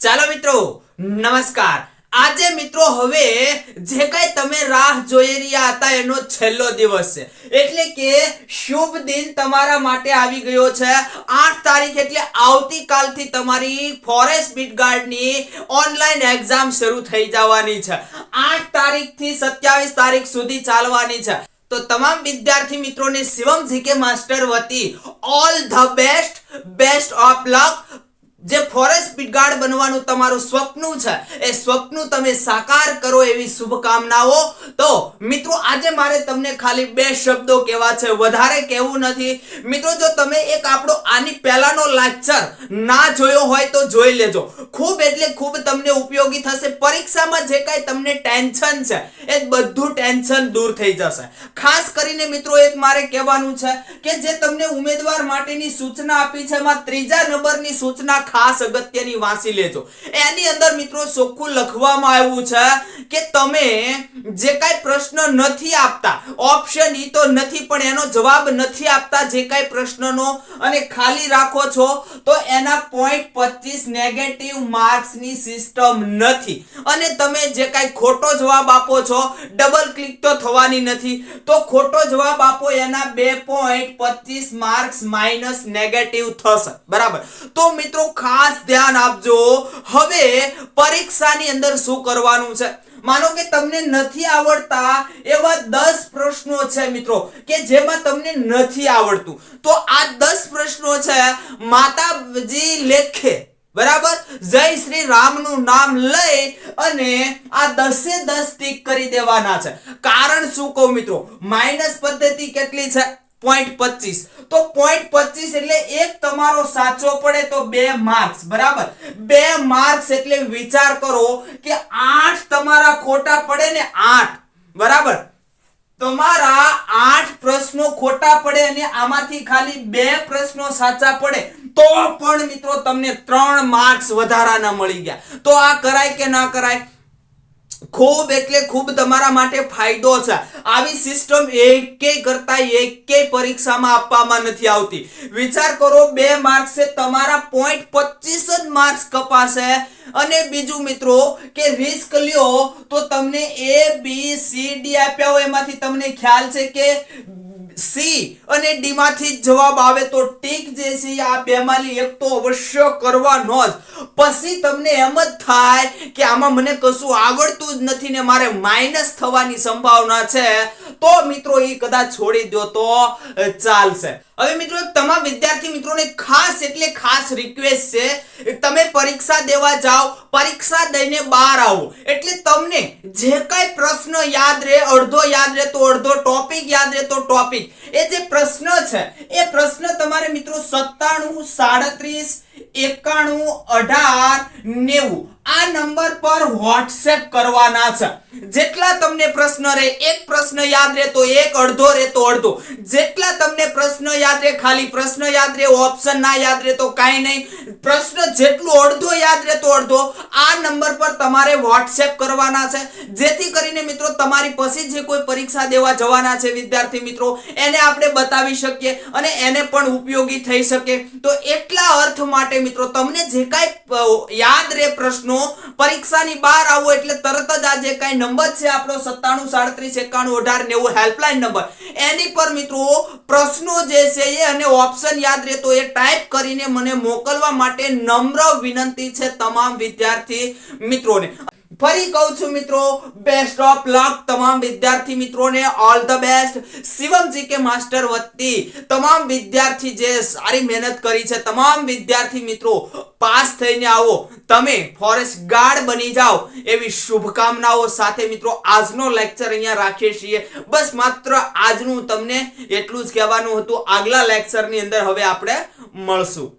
ચાલો મિત્રો, નમસ્કાર. આજે મિત્રો હવે જે કઈ તમે રાહ જોઈ રહ્યા હતા એનો છેલ્લો દિવસ છે. એટલે કે શુભ દિન તમારા માટે આવી ગયો છે. આઠ તારીખ એટલે આવતીકાલથી તમારી ફોરેસ્ટ બીટગાર્ડની ઓનલાઈન એક્ઝામ શરૂ થઈ જવાની છે. આઠ તારીખથી સત્યાવીસ તારીખ સુધી ચાલવાની છે. તો તમામ વિદ્યાર્થી મિત્રોને શિવમ જીકે માસ્ટર વતી all the best best of luck જે ફોરેસ્ટ બીટગાર્ડ બનવાનું તમારું સ્વપ્ન છે, એ સ્વપ્ન તમે સાકાર કરો એવી શુભકામનાઓ. તો મિત્રો, આજે મારે તમને ખાલી બે શબ્દો કહેવા છે. વધારે કહેવું નથી. મિત્રો, જો તમે એક આપણો આની લેક્ચર ના જોયો હોય તો જોઈ લેજો. ખૂબ એટલે ખૂબ તમને ઉપયોગી થશે. પરીક્ષામાં જે કાંઈ તમને ટેન્શન છે, એ બધું ટેન્શન દૂર થઈ જશે. ખાસ કરીને મિત્રો, એક મારે કહેવાનું છે કે જે તમને ઉમેદવાર માટેની સૂચના આપી છે, એમાં ત્રીજા નંબરની સૂચના ખાસ અગત્યની વાંચી લેજો. એની અંદર મિત્રો, ચોખ્ખું લખવામાં આવ્યું છે કે તમે જે કાંઈ પ્રશ્ન નથી આપતા ઓપ્શન ઈ તો નથી, પણ એનો જવાબ નથી આપતા જે કાંઈ પ્રશ્નનો, અને ખાલી રાખો છો તો એના પોઈન્ટ પચીસ નેગેટિવ માર્ક્સની સિસ્ટમ નથી. અને તમે જે કાંઈ ખોટો જવાબ આપો છો ડબલ ક્લિક તો થવાની નથી. તો ખોટો જવાબ આપો, એના બે પોઈન્ટ પચીસ માર્ક્સ માઇનસ નેગેટિવ થશે. બરાબર? તો મિત્રો ખાસ ધ્યાન આપજો. હવે પરીક્ષાની અંદર શું કરવાનું છે? માનો કે તમને નથી આવડતા એવા દસ પ્રશ્નો છે મિત્રો, કે જેમાં તમને નથી આવડતું. તો આ દસ પ્રશ્નો છે, માતાજી લેખે, બરાબર? જય શ્રી રામનું નામ લઈ અને આ દસે દસ ટીક કરી દેવાના છે. કારણ શું કહું મિત્રો? માઇનસ પદ્ધતિ કેટલી છે? પોઈન્ટ પચીસ. તો પોઈન્ટ પચીસ એટલે એક તમારો સાચો પડે તો બે માર્ક્સ બરાબર? બે માર્ક્સ એટલે વિચાર કરો કે આઠ તમારા ખોટા પડે ને આઠ, બરાબર? તમારા આઠ પ્રશ્નો ખોટા પડે અને આમાંથી ખાલી બે પ્રશ્નો સાચા પડે, તો પણ મિત્રો તમને ત્રણ માર્ક્સ વધારાના મળી ગયા. તો આ કરાય કે ના કરાય? ખૂબ એટલે ખૂબ તમારા માટે ફાયદો છે. આવી સિસ્ટમ એકેય કરતા એકેય પરીક્ષામાં આપવામાં નથી આવતી. વિચાર કરો, બે માર્ક્સ તમારા પોઈન્ટ પચીસ જ માર્ક્સ કપાશે. અને બીજું મિત્રો, કે રિસ્ક લ્યો, તો તમને એ બી સી ડી આપ્યા હોય એમાંથી તમને ખ્યાલ છે કે સી. અને ડી માંથી જવાબ આવે તો ટીક જે છે આ બેમાંથી એક તો અવશ્ય કરવાનો જ. પછી તમને એમ જ થાય કે આમાં મને કશું આવડતું જ નથી ને મારે માઇનસ થવાની સંભાવના છે. તો મિત્રો એ કદાચ છોડી દો તો ચાલશે. હવે મિત્રો તમામ વિદ્યાર્થી મિત્રોને ખાસ એટલે ખાસ રિક્વેસ્ટ છે તમે પરીક્ષા દેવા જાઓ, પરીક્ષા દઈને બહાર આવો. એટલે તમને જે કાંઈ પ્રશ્ન યાદ રહે, અડધો યાદ રહે તો અડધો ટોપિક યાદ રહે તો ટોપિક એ જે પ્રશ્ન છે, એ પ્રશ્ન તમારે મિત્રો સત્તાણું, સાડત્રીસ એકાણું, અઢાર, નેવું. આ નંબર પર વોટ્સએપ કરવાના છે. જેટલા તમને પ્રશ્ન રહે, એક પ્રશ્ન યાદ રહે તો એક, અડધો રહે તો અડધો. જેટલા તમને પ્રશ્ન યાદ રહે, ખાલી પ્રશ્ન યાદ રહે ઓપ્શન ના યાદ રહે તો કાંઈ નહીં. પ્રશ્ન જેટલું અડધો યાદ રહે તો અડધો. આ નંબર પર તમારે વોટ્સએપ કરવાના છે. જેથી કરીને મિત્રો, તમારી પછી જે કોઈ પરીક્ષા દેવા જવાના છે, વિદ્યાર્થી મિત્રો, એને આપણે બતાવી શકીએ અને એને પણ ઉપયોગી થઈ શકે. તો એટલા અર્થ માટે મિત્રો, તમને જે કાંઈ યાદ રહે પ્રશ્નો, પરીક્ષાની બહાર આવો એટલે તરત જ આ જે કાંઈ નંબર છે, આપણો સત્તાણું, સાડત્રીસ, એકાણું, અઢાર નેવું હેલ્પલાઇન નંબર, એની પર મિત્રો, પ્રશ્નો જે છે એ અને ઓપ્શન યાદ રહે તો એ ટાઈપ કરીને મને મોકલવા માટે નમ્ર વિનંતી છે તમામ વિદ્યાર્થી મિત્રોને. ફરી કહું છું મિત્રો બેસ્ટ ઓફ લક તમામ વિદ્યાર્થી મિત્રોને. ઓલ ધ બેસ્ટ શિવમજી કે માસ્ટર વતી, તમામ વિદ્યાર્થી જે સારી મહેનત કરી છે, તમામ વિદ્યાર્થી મિત્રો, પાસ થઈને આવો. તમે ફોરેસ્ટ ગાર્ડ બની જાઓ. એવી શુભકામનાઓ સાથે મિત્રો, આજનો લેક્ચર અહીંયા રાખીએ છીએ. બસ માત્ર આજનું તમને એટલું જ કહેવાનું હતું. આગલા લેક્ચરની અંદર હવે આપણે મળશું.